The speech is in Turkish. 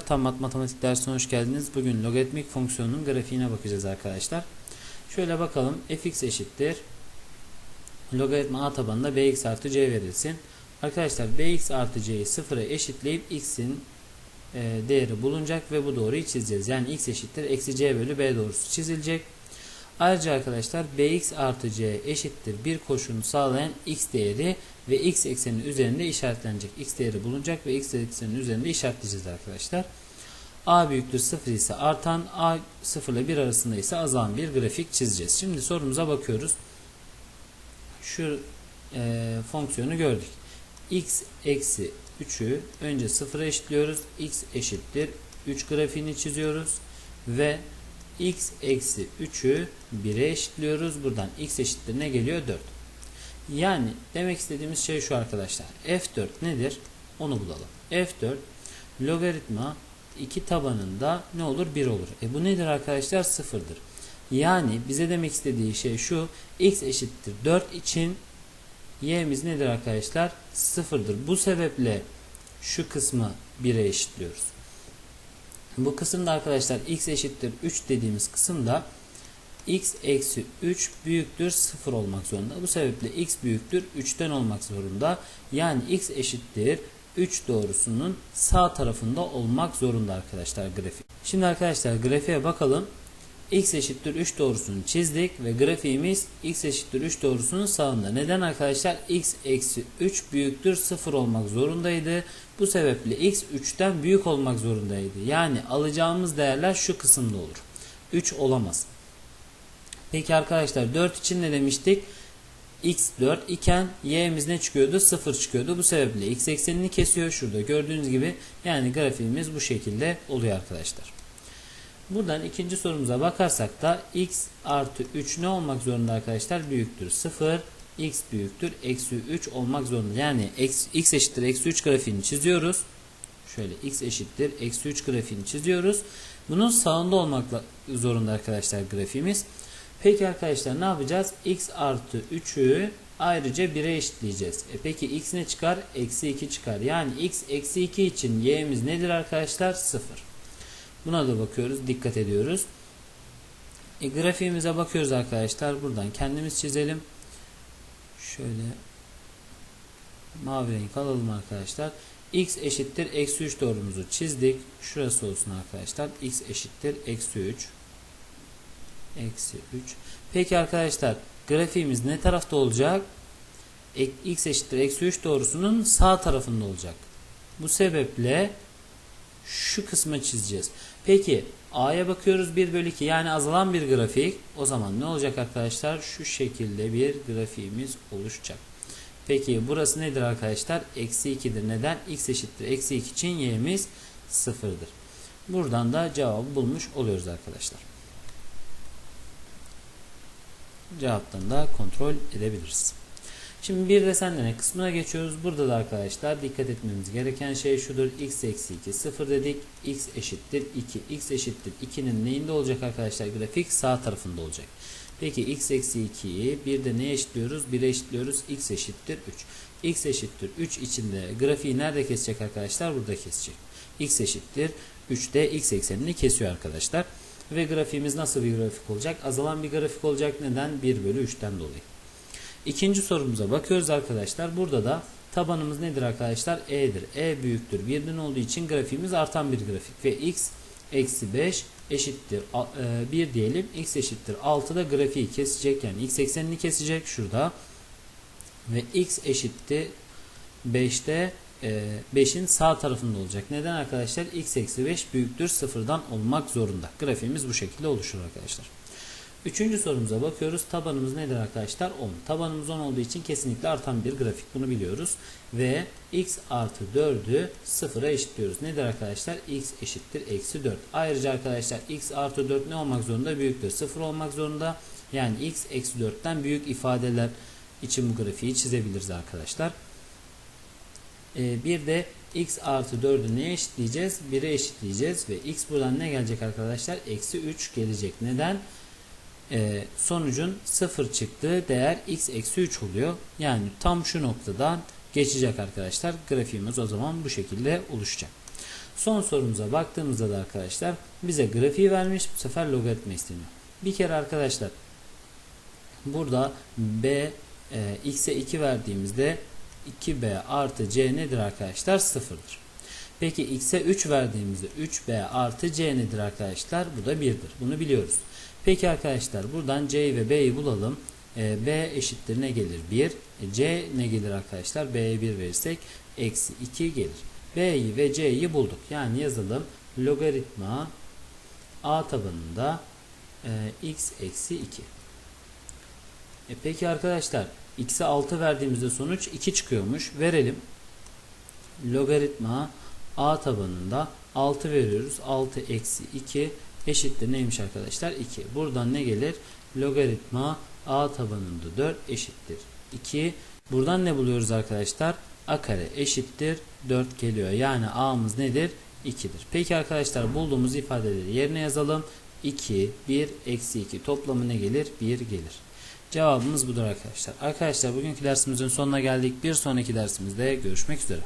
Tam matematik dersine hoş geldiniz. Bugün logaritmik fonksiyonun grafiğine bakacağız arkadaşlar. Şöyle bakalım. fx eşittir. Logaritma a tabanında bx artı c verilsin. Arkadaşlar bx artı c'yi sıfıra eşitleyip x'in e, değeri bulunacak ve bu doğruyu çizeceğiz. Yani x eşittir. Eksi c bölü b doğrusu çizilecek. Ayrıca arkadaşlar bx artı c eşittir bir koşunu sağlayan x değeri ve x eksenin üzerinde işaretlenecek. x değeri bulunacak ve x eksenin üzerinde işaretleyeceğiz arkadaşlar. a büyüktür 0 ise artan, a 0 ile 1 arasında ise azalan bir grafik çizeceğiz. Şimdi sorumuza bakıyoruz. Şu e, fonksiyonu gördük. x eksi 3'ü önce 0'a eşitliyoruz. x eşittir 3 grafiğini çiziyoruz ve x eksi 3'ü 1'e eşitliyoruz. Buradan x eşittir ne geliyor? 4. Yani demek istediğimiz şey şu arkadaşlar. F4 nedir? Onu bulalım. F4 logaritma 2 tabanında ne olur? 1 olur. E bu nedir arkadaşlar? 0'dır. Yani bize demek istediği şey şu. x eşittir 4 için y'miz nedir arkadaşlar? 0'dır. Bu sebeple şu kısmı 1'e eşitliyoruz. Bu kısımda arkadaşlar x eşittir 3 dediğimiz kısımda x eksi 3 büyüktür 0 olmak zorunda. Bu sebeple x büyüktür 3'ten olmak zorunda. Yani x eşittir 3 doğrusunun sağ tarafında olmak zorunda arkadaşlar grafik. Şimdi arkadaşlar grafiğe bakalım. X eşittir 3 doğrusunu çizdik ve grafiğimiz x eşittir 3 doğrusunun sağında. Neden arkadaşlar? x eksi 3 büyüktür 0 olmak zorundaydı. Bu sebeple x 3'ten büyük olmak zorundaydı. Yani alacağımız değerler şu kısımda olur. 3 olamaz. Peki arkadaşlar 4 için ne demiştik? x 4 iken y'miz ne çıkıyordu? 0 çıkıyordu. Bu sebeple x eksenini kesiyor. Şurada gördüğünüz gibi yani grafiğimiz bu şekilde oluyor arkadaşlar. Buradan ikinci sorumuza bakarsak da x artı 3 ne olmak zorunda arkadaşlar? Büyüktür 0. x büyüktür eksi 3 olmak zorunda. Yani x, eşittir eksi 3 grafiğini çiziyoruz. Şöyle x eşittir eksi 3 grafiğini çiziyoruz. Bunun sağında olmak zorunda arkadaşlar grafiğimiz. Peki arkadaşlar ne yapacağız? x artı 3'ü ayrıca 1'e eşitleyeceğiz. E peki x ne çıkar? Eksi 2 çıkar. Yani x eksi 2 için y'miz nedir arkadaşlar? 0. Buna da bakıyoruz. Dikkat ediyoruz. E, grafiğimize bakıyoruz arkadaşlar. Buradan kendimiz çizelim. Şöyle mavi renk alalım arkadaşlar. x eşittir eksi 3 doğrumuzu çizdik. Şurası olsun arkadaşlar. x eşittir eksi 3 eksi 3. Peki arkadaşlar grafiğimiz ne tarafta olacak? x eşittir eksi 3 doğrusunun sağ tarafında olacak. Bu sebeple şu kısmı çizeceğiz. Peki A'ya bakıyoruz 1 bölü 2 yani azalan bir grafik. O zaman ne olacak arkadaşlar? Şu şekilde bir grafiğimiz oluşacak. Peki burası nedir arkadaşlar? Eksi 2'dir. Neden? X eşittir. Eksi 2 için y'miz 0'dır. Buradan da cevabı bulmuş oluyoruz arkadaşlar. Cevaptan da kontrol edebiliriz. Şimdi bir desen deney kısmına geçiyoruz. Burada da arkadaşlar dikkat etmemiz gereken şey şudur. x eksi 2 0 dedik. x eşittir 2. x eşittir 2'nin neyinde olacak arkadaşlar? Grafik sağ tarafında olacak. Peki x eksi 2'yi bir de neye eşitliyoruz? 1'e eşitliyoruz. x eşittir 3. x eşittir 3 içinde grafiği nerede kesecek arkadaşlar? Burada kesecek. x eşittir 3'te x eksenini kesiyor arkadaşlar. Ve grafiğimiz nasıl bir grafik olacak? Azalan bir grafik olacak. Neden? 1 bölü 3'ten dolayı. İkinci sorumuza bakıyoruz arkadaşlar. Burada da tabanımız nedir arkadaşlar? E'dir. E büyüktür. 1'den olduğu için grafiğimiz artan bir grafik. Ve x eksi 5 eşittir 1 e, diyelim. x eşittir 6 da grafiği kesecek. Yani x eksenini kesecek şurada. Ve x eşittir 5'te 5'in sağ tarafında olacak. Neden arkadaşlar? x eksi 5 büyüktür 0'dan olmak zorunda. Grafiğimiz bu şekilde oluşur arkadaşlar. Üçüncü sorumuza bakıyoruz. Tabanımız nedir arkadaşlar? 10. Tabanımız 10 olduğu için kesinlikle artan bir grafik. Bunu biliyoruz. Ve x artı 4'ü 0'a eşitliyoruz. Nedir arkadaşlar? x eşittir eksi 4. Ayrıca arkadaşlar x artı 4 ne olmak zorunda? Büyüktür. 0 olmak zorunda. Yani x eksi 4'ten büyük ifadeler için bu grafiği çizebiliriz arkadaşlar. Ee, bir de x artı 4'ü neye eşitleyeceğiz? 1'e eşitleyeceğiz. Ve x buradan ne gelecek arkadaşlar? Eksi 3 gelecek. Neden? E, sonucun 0 çıktığı değer x eksi 3 oluyor. Yani tam şu noktadan geçecek arkadaşlar. Grafiğimiz o zaman bu şekilde oluşacak. Son sorumuza baktığımızda da arkadaşlar bize grafiği vermiş. Bu sefer logaritma isteniyor. Bir kere arkadaşlar burada b e, x'e 2 verdiğimizde 2b artı c nedir arkadaşlar? Sıfırdır. Peki x'e 3 verdiğimizde 3b artı c nedir arkadaşlar? Bu da 1'dir. Bunu biliyoruz. Peki arkadaşlar buradan c ve b'yi bulalım. E, b eşittir ne gelir? 1. E, c ne gelir arkadaşlar? b'ye 1 verirsek eksi 2 gelir. b'yi ve c'yi bulduk. Yani yazalım logaritma a tabanında e, x eksi 2. E peki arkadaşlar x'e 6 verdiğimizde sonuç 2 çıkıyormuş. Verelim. Logaritma a tabanında 6 veriyoruz. 6 eksi 2 eşittir neymiş arkadaşlar? 2. Buradan ne gelir? Logaritma a tabanında 4 eşittir 2. Buradan ne buluyoruz arkadaşlar? a kare eşittir 4 geliyor. Yani a'mız nedir? 2'dir. Peki arkadaşlar bulduğumuz ifadeleri yerine yazalım. 2, 1, eksi 2 toplamı ne gelir? 1 gelir. Cevabımız budur arkadaşlar. Arkadaşlar bugünkü dersimizin sonuna geldik. Bir sonraki dersimizde görüşmek üzere.